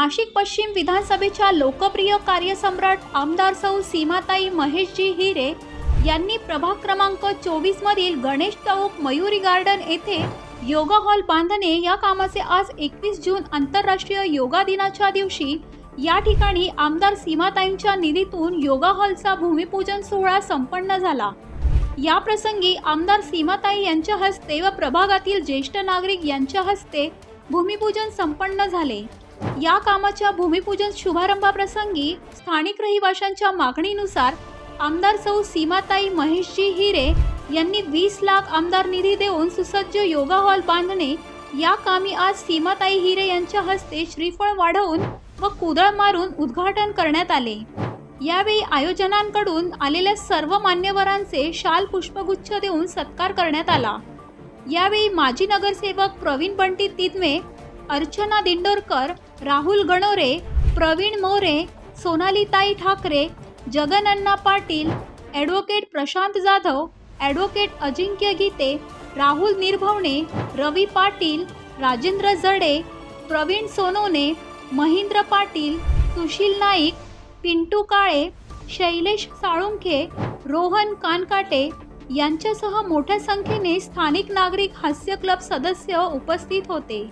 नाशिक पश्चिम विधानसभेच्या लोकप्रिय कार्यसम्राट आमदार सौ सीमाताई महेशजी हिरे यांनी प्रभाग क्रमांक चोवीस मधील गणेश चौक मयुरी गार्डन येथे योगा हॉल बांधणे या कामाचे आज एकवीस जून आंतरराष्ट्रीय योगा दिनाच्या दिवशी या ठिकाणी आमदार सीमाताईंच्या निधीतून योगा हॉलचा भूमिपूजन सोहळा संपन्न झाला. या प्रसंगी आमदार सीमाताई यांच्या हस्ते व प्रभागातील ज्येष्ठ नागरिक यांच्या हस्ते भूमिपूजन संपन्न झाले. या कामाच्या भूमिपूजन शुभारंभाप्रसंगी स्थानिक रहिवाशांच्या मागणीनुसार आमदार सौ सीमाताई महेशजी हिरे यांनी वीस लाख आमदार निधी देऊन सुसज्ज योगा हॉल बांधणे या कामी आज सीमाताई हिरे यांच्या हस्ते श्रीफळ वाढवून व कुदळ मारून उद्घाटन करण्यात आले. यावेळी आयोजनांकडून आलेल्या सर्व मान्यवरांचे शाल पुष्पगुच्छ देऊन सत्कार करण्यात आला. यावेळी माजी नगरसेवक प्रवीण बंटी तिदमे अर्चना दिंडोरकर राहुल गणोरे प्रवीण मोरे सोनालीताई ठाकरे जगनन्ना पाटील ॲडव्होकेट प्रशांत जाधव ॲडव्होकेट अजिंक्य गीते राहुल निर्भवणे रवी पाटील राजेंद्र जडे प्रवीण सोनोने महेंद्र पाटील सुशील नाईक पिंटू काळे शैलेश साळुंखे रोहन कानकाटे यांच्यासह मोठ्या संख्येने स्थानिक नागरिक हास्य क्लब सदस्य उपस्थित होते.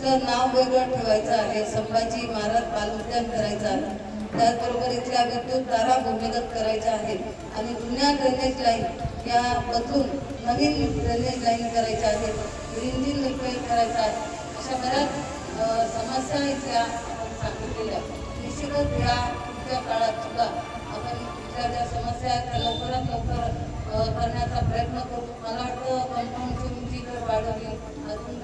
चं नाव वेगळं ठेवायचं आहे. संभाजी महाराज पालोद्यान करायचं आहे. त्याचबरोबर इथल्या विद्युत तारा भूमिगत करायच्या आहेत. आणि जुन्या ड्रेनेज लाईन या बदलून नवीन ड्रेनेज लाईन करायच्या आहेत. ग्रीन रिपेअर करायचं आहे. अशा बऱ्याच समस्या इथल्या आपण सांगितलेल्या निश्चितच या पुढच्या काळात सुद्धा आपण इथल्या ज्या समस्या आहेत त्या लवकरात लवकर करण्याचा प्रयत्न करू. मला वाटतं कंपाऊंडची उंची जर वाढवली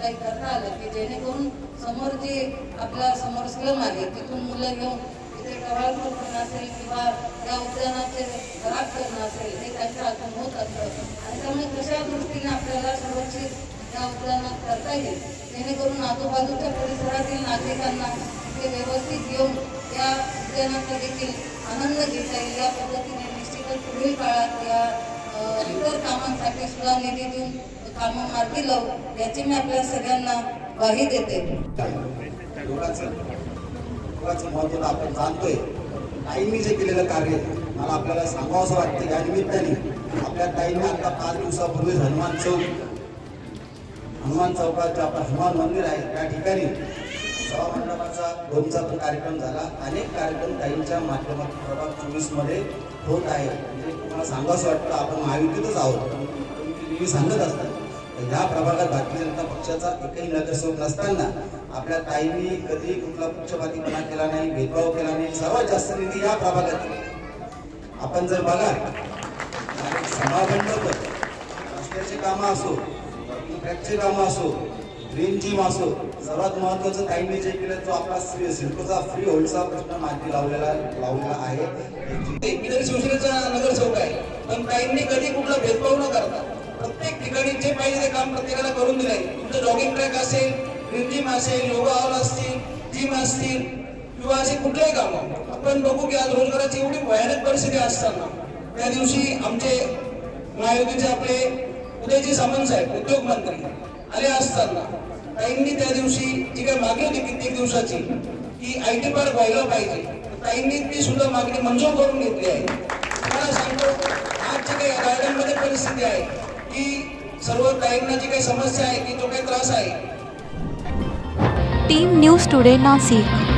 काही करता आलं की जेणेकरून समोर जे आपल्यासमोर स्लम आहे तिथून मुलं घेऊन तिथे टवाळखोर करणं असेल किंवा त्या उद्यानाचे खराब करणं असेल हे त्यांच्या हातून होत असतं. आणि त्यामुळे कशा दृष्टीने आपल्याला सुरक्षित त्या उद्यानात करता येईल? जेणेकरून आजूबाजूच्या परिसरातील नागरिकांना तिथे व्यवस्थित येऊन या उद्यानाचा देखील आनंद घेता येईल. या पद्धतीने निश्चितच पुढील काळात या इतर कामांसाठी सुद्धा निधी देऊन कामं मार्गी लावू याची मी आपल्या सगळ्यांना ग्वाही देते. योगाचं महत्त्व आपण जाणतोय ताईंनी जे केलेलं कार्य मला आपल्याला सांगावं असं वाटतं. या निमित्ताने आपल्या ताईंनी आता पाच दिवसापूर्वी हनुमान चौक हनुमान चौकात जे आपलं हनुमान मंदिर आहे त्या ठिकाणी सभामंडपाचा दोनचा पण कार्यक्रम झाला. अनेक कार्यक्रम ताईंच्या माध्यमातून प्रभाग चोवीसमध्ये होत आहे. म्हणजे तुम्हाला सांगावंसं वाटतं आपण महायुतीतच आहोत. तुम्ही सांगत असतात. ह्या प्रभागात भारतीय जनता पक्षाचा एकही नगरसेवक नसताना आपल्या ताईंनी कधी कुठला पक्षपातीपणा केला नाही भेदभाव केला नाही. सर्वात जास्त निधी या प्रभागात आपण जर बघा समाबंधक रस्त्याचे कामं असो फॅक्टरी कामं असो ग्रीन जिम असो सर्वात महत्वाचं ताईंनी जे केलं तो आपला सिडकोचा फ्री होल्डचा प्रश्न मार्गी लावलेला लावलेला आहे. मी तरी शिवसेनेचा नगरसेवक आहे. पण ताईंनी कधी कुठला भेदभाव न करता प्रत्येक ठिकाणी जे पाहिजे ते काम प्रत्येकाला करून दिलंय. तुमचं जॉगिंग ट्रॅक असेल ग्रीन जिम असेल योगा हॉल असतील जिम असतील किंवा असे कुठलेही काम आपण बघू की आज रोजगाराची एवढी भयानक परिस्थिती असताना त्या दिवशी आमचे महायुतीचे आपले उदयजी सामंत साहेब उद्योग मंत्री आले असताना ताईंनी त्या दिवशी जी काही मागणी होती कित्येक दिवसाची की आय टी पार्क व्हायला पाहिजे. ताईंनी ती सुद्धा मागणी मंजूर करून घेतली आहे. मला सांगतो आज जी काही गार्डनमध्ये परिस्थिती आहे की सर्व ताईंना जी काही समस्या आहे की जो काही त्रास आहे. Team news today Nashik.